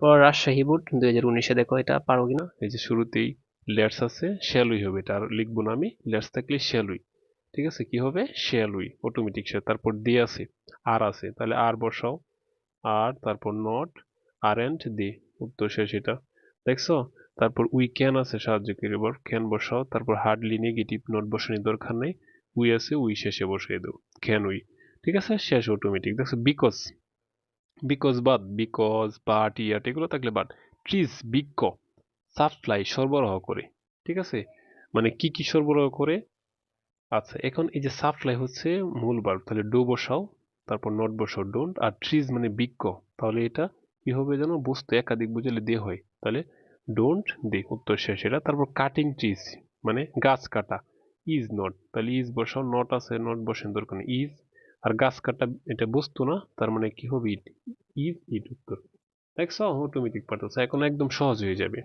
পর রাজশাহী বোর্ড দুই হাজার উনিশে দেখো এটা পারো কিনা? এই যে শুরুতেই লেটস আছে, শ্যালুই হবে এটা, আর লিখব না আমি লেটস থাকলে শ্যালুই। ঠিক আছে? কি হবে? শ্যালুই অটোমেটিক সে, তারপর দি আছে, আর আছে, তাহলে আর বসাও, আর, তারপর নট আর এন্ড দি, উত্তর শেষ এটা দেখছ? তারপর উই ক্যান আছে সাহায্যকারী এবার ক্যান বসাও, তারপর হার্ডলি নেগেটিভ নট বসানোর দরকার নেই, উই আছে, উই শেষে বসিয়ে দেও ক্যান উই। ঠিক আছে? শেষ অটোমেটিক দেখছ? বিকজ বিকজ বাদ বিকজ বাট ইয়াট এগুলো থাকলে বাট ট্রিজ বৃক্ষ সাপ্লাই সরবরাহ করে, ঠিক আছে? মানে কি কি সরবরাহ করে? আচ্ছা এখন এই যে সাপ্লাই হচ্ছে মূল বার্ব তাহলে ডো বসাও, তারপর নট বসাও ডোন্ট আর ট্রিজ মানে বৃক্ষ, তাহলে এটা কি হবে যেন? বস্তু একাধিক বুঝালে দে হয়, তাহলে ডোন্ট দে, উত্তর শেষ, এটা, তারপর কাটিং ট্রিজ মানে গাছ কাটা ইজ নট তাহলে ইজ বসাও নট আছে নট বসেন, দরকার ইজ আর গাছ কাটা এটা বস্তু না, তার মানে কি হবে? ইট ইট ইট উত্তর দেখছ অটোমেটিক পাঠাচ্ছে এখন একদম সহজ হয়ে যাবে।